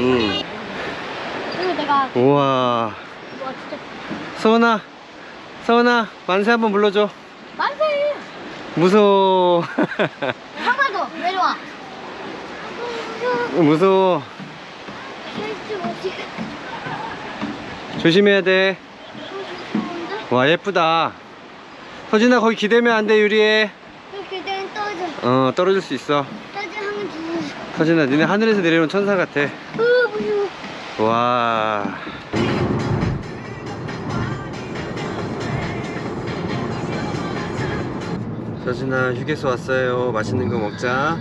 음. 그리고 내가 우와. 와 진짜 서원아, 서원아, 만세 한번 불러줘. 만세! 무서워. 한번더 내려와. 무서워. 조심해야 돼. 와, 예쁘다. 서진아, 거기 기대면 안 돼, 유리에. 그때는 떨어져. 어, 떨어질 수 있어. 떨어지면 죽어. 서진아, 니네 하늘에서 내려온 천사 같아. 와. 서진아, 휴게소 왔어요. 맛있는 거 먹자.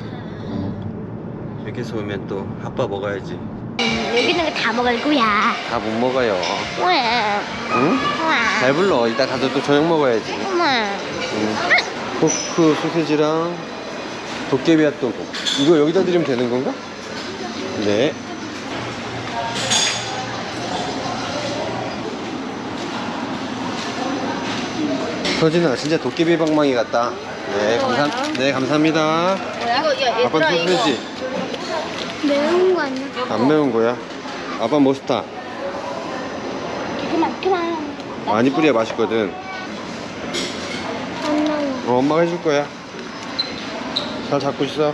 휴게소 오면 또 핫바 먹어야지. 여기 있는 거 다 먹을 거야. 다 못 먹어요. 왜? 응? 와. 잘 불러. 이따 가서 또 저녁 먹어야지. 엄마. 응. 포크 소세지랑 도깨비 핫도그. 이거 여기다 드리면 되는 건가? 네. 서진아, 진짜 도깨비 방망이 같다. 네, 감사, 네, 감사합니다. 뭐야? 아빠 소세지 매운 거 아니야? 안 매운 거야? 아빠 머스타 그만 그만. 많이 뿌려야 맛있거든. 안 나와. 어, 엄마가 해줄 거야. 잘 잡고 있어.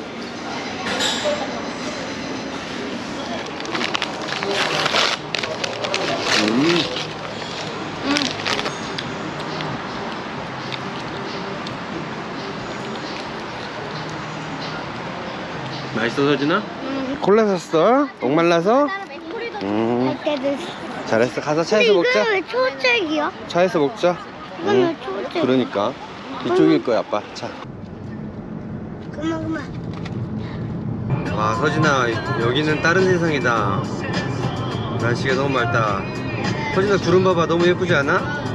음, 맛있어, 서진아? 응. 콜라 샀어? 목말라서? 음. 잘했어. 가서 차에서 먹자. 왜 초록색이야? 차에서 먹자. 이건 왜 응. 초록색? 그러니까. 이쪽일 거야, 아빠. 차. 그만 그만. 와, 서진아, 여기는 다른 세상이다. 날씨가 너무 맑다. 서진아, 구름 봐봐. 너무 예쁘지 않아?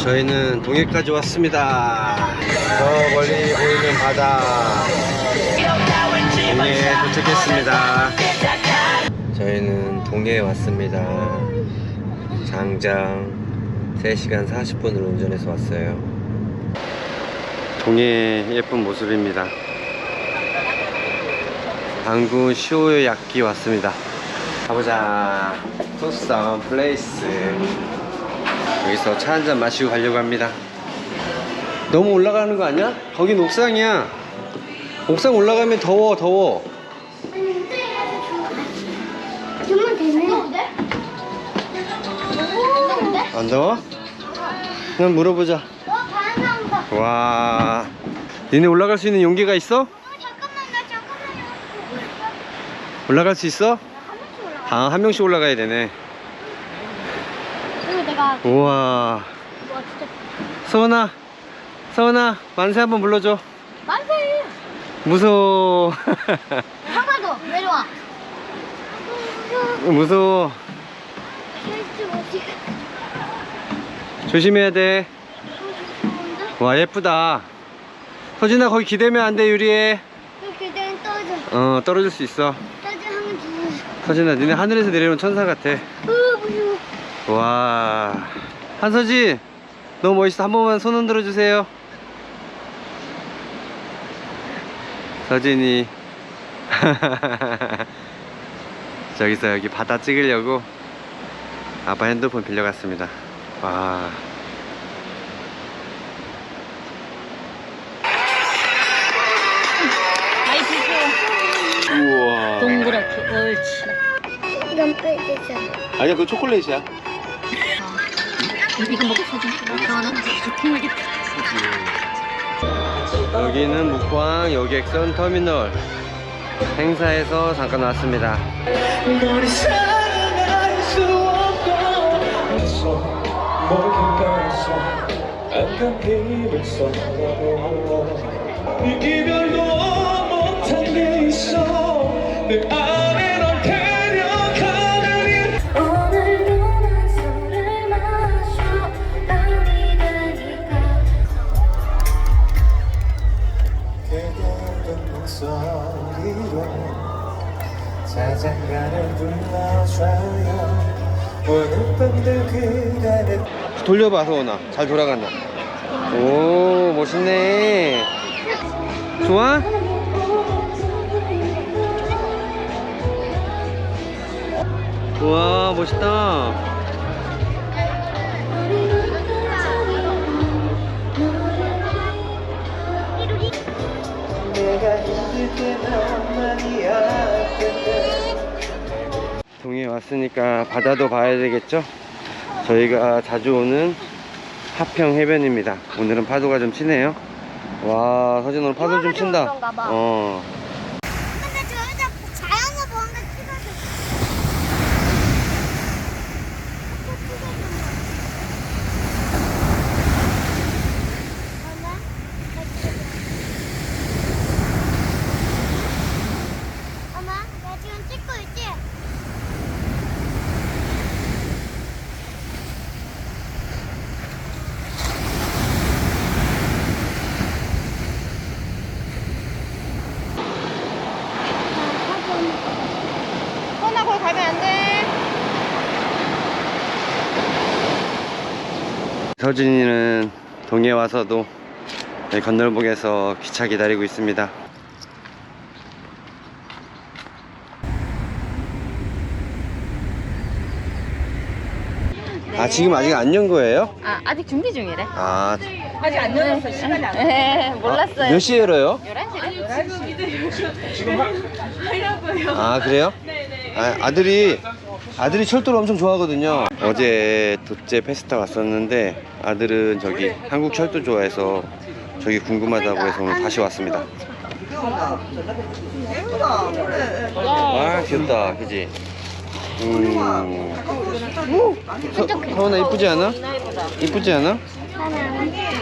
저희는 동해까지 왔습니다. 저 멀리 보이는 바다. 동해에 도착했습니다. 저희는 동해에 왔습니다. 장장 3시간 40분을 운전해서 왔어요. 동해 예쁜 모습입니다. 쇼요 약기 왔습니다. 가보자. 토스타운 플레이스. 여기서 차 한잔 마시고 가려고 합니다. 너무 올라가는 거 아니야? 거긴 옥상이야. 옥상 올라가면 더워, 더워. 되네. 안 더워? 그냥 물어보자. 와. 니네 올라갈 수 있는 용기가 있어? 올라갈 수 있어? 아, 한 명씩 올라가야 되네. 우와. 서원아, 서원아, 만세 한번 불러줘. 만세. 무서워. 한번더 내려와. 무서워. 조심해야 돼. 와, 예쁘다. 서진아, 거기 기대면 안 돼, 유리에. 그때는 떨어져. 어, 떨어질 수 있어. 서진아, 니네 하늘에서 내려온 천사 같아. 으 무서워. 와. 한서진, 너무 멋있어. 한 번만 손 흔들어 주세요. 서진이. 저기서 여기 바다 찍으려고 아빠 핸드폰 빌려갔습니다. 와. 우와. 동그랗게 옳지. 이건 빼주자. 아니야, 그거 초콜릿이야. 이거 먹고 사진 찍어. 저는 통하겠다. 여기는 묵광 여객선 터미널. 행사에서 잠깐 왔습니다. 이별도 못한 게 있어 목소리로 자장가를 불러줘요. 오늘 밤도 그대는 돌려봐서 오나 잘 돌아갔나 오 멋있네. 좋아? 우와 멋있다. 동해 왔으니까 바다도 봐야 되겠죠? 저희가 자주 오는 하평 해변입니다. 오늘은 파도가 좀 치네요. 와, 서진 오늘 파도 좀 친다. 어. 근데 저 여자 자연을 보는데 찍어줘. 엄마, 나 지금 찍고 있지? 선아 거기 가면 안 돼. 서진이는 동해 와서도 여기 건널목에서 기차 기다리고 있습니다. 아, 지금 아직 안 연 거예요? 아 아직 준비 중이래. 아, 아직 안 열었어 시간이 안. 네, 몰랐어요. 몇 시에 열어요? 11시래? 아 그래요? 아, 아들이 아들이 철도를 엄청 좋아하거든요. 어제 도제 페스타 왔었는데 아들은 저기 한국 철도 좋아해서 저기 궁금하다고 해서 오늘 다시 왔습니다. 와 귀엽다, 그지? 음. 서, 서원아 이쁘지 않아? 이쁘지 않아?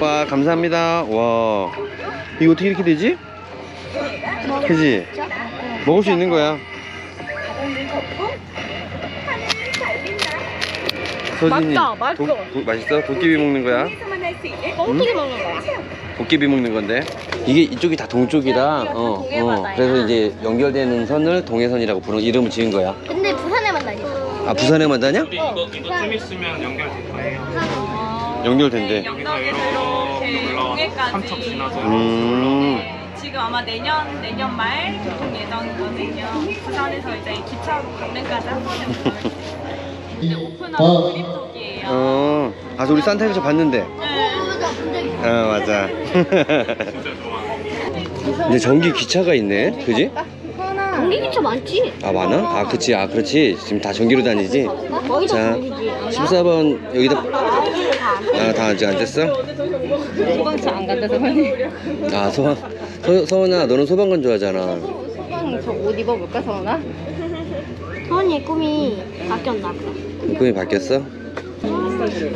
와 감사합니다. 와 이거 어떻게 이렇게 되지? 그지? 먹을 수 있는 거야. 서진이 맞다, 맛있어. 도, 도, 맛있어? 도깨비 먹는 거야? 어떻게 먹는 거야? 도깨비 먹는 건데 이게 이쪽이 다 동쪽이라 어, 어, 그래서 이제 연결되는 선을 동해선이라고 부르는 이름을 지은 거야. 근데 부산에만 다니죠. 아 부산에만 다녀? 이거 이거 좀 있으면 연결될 거예요. 연결된대. 여기서 이렇게 올라와서 삼척 지나서 음. 지금 아마 내년 내년 말 개통 예정이거든요. 부산에서 이제 기차로 강릉까지 한 번에 올라갈 이제 오픈하고 그립 쪽이에요. 어. 아, 저 우리 산타에서 봤는데. 아, 맞아. 근데 전기 기차가 있네, 그지? 전기기차 많지? 아 많아? 아 그치 아 그렇지 지금 다 전기로 다니지? 거의 다 자 전기지. 14번 여기다 아 다 아직 안 됐어? 소방차 안 간다서 많이. 아 서원 서, 서원아 너는 소방관 좋아하잖아 소방 저옷 입어볼까 서원아? 서원이의 꿈이 바뀌었나 봐. 꿈이 바뀌었어?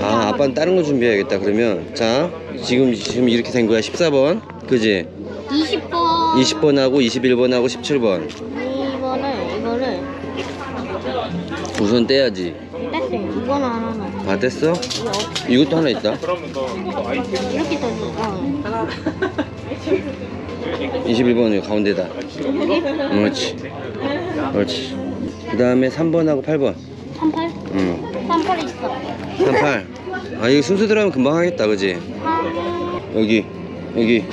아 아빠는 다른 거 준비해야겠다. 그러면 자 지금 지금 이렇게 된 거야. 14번. 그지? 20번. 20번하고 21번하고 17번. 이거를 이거를. 우선 떼야지. 뺐어요. 이거는 하나는 다 뗐어? 이것도 하나 있다. 이렇게 떠니까 21번 여기 가운데다. 그렇지. 그렇지 그 다음에 3번하고 8번 38? 응 38 있어. 38. 아, 이거 순서대로 하면 금방 하겠다, 그지? 3 여기, 여기,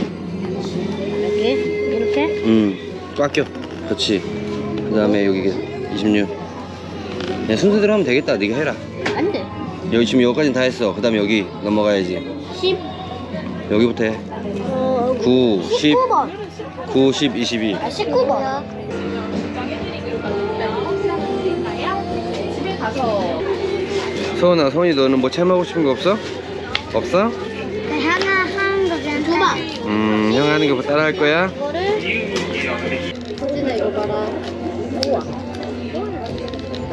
이렇게 이렇게 음, 꽉 껴. 그렇지. 그 다음에 여기 26. 그냥 순서대로 하면 되겠다. 네가 해라. 안 돼. 여기 지금 여기까지는 다 했어. 그 다음에 여기 넘어가야지. 10 여기부터 해. 어, 9, 10, 19번. 9, 10, 22. 아 19번. 서원아, 서원이 너는 뭐 체험하고 싶은 거 없어? 없어? 그 하나 하는 거 그냥 두 번. 음, 형 하는 거 따라 할 거야? 이거를 서진아 이거 봐라. 우와.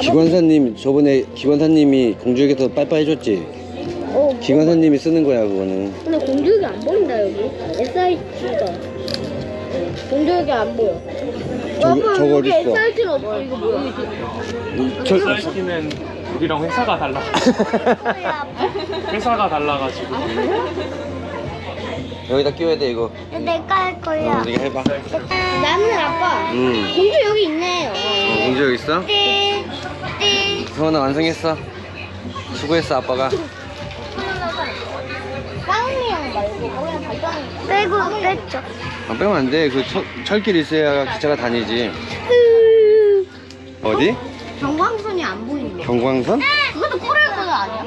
기관사님, 저번에 기관사님이 공주에게서 빠이빠이 해줬지? 어. 기관사님이 쓰는 거야, 그거는. 근데 공주역이 안 보인다 여기. SIT가. 공주역이 안 보여. 저거, 저거 여기 어딨어? SIT는 없어. 이거 뭐야? 저, 시키는 우리랑 회사가 달라. 회사가 달라가지고. 여기다 끼워야 돼, 이거. 내가 할 거야. 어, 네가 해봐. 나는 아빠. 음. 공주 여기 있네. 어, 공주 여기 있어? 띠, 띠. 서원아 완성했어. 수고했어, 아빠가. 말고 발전이. 빼고 뺐죠. 안 빼면 안 돼. 그 철, 철길 있어야 기차가 다니지. 어디? 경광선이 안 보이는 거. 경광선? 그것도 코랄선 아니야?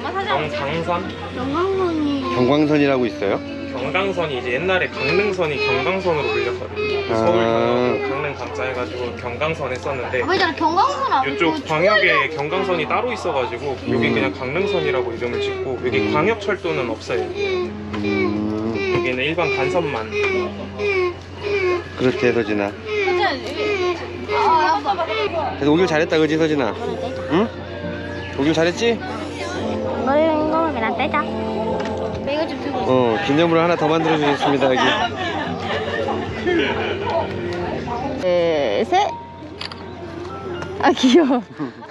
경강선? 경광선이. 경광선이라고 있어요? 경강선이 이제 옛날에 강릉선이 경강선으로 불렸거든요. 아. 서울 강릉, 강릉 감자 해가지고 경강선 했었는데 아, 왜잖아 경광선 아니고. 이쪽 광역에 경강선이 따로 있어가지고 여긴 그냥 강릉선이라고 이름을 짓고 여기 음. 광역철도는 없어요. 음, 여기는 일반 간선만. 그렇대 서진아 아, 아빠. 그래서 오길 잘했다 그지 서진아 응? 오길 잘했지? 이거 이거 그냥 떼자. 이거 좀 들고. 어 기념으로 하나 더 만들어 주겠습니다 여기 둘, 셋. 아, 귀여워.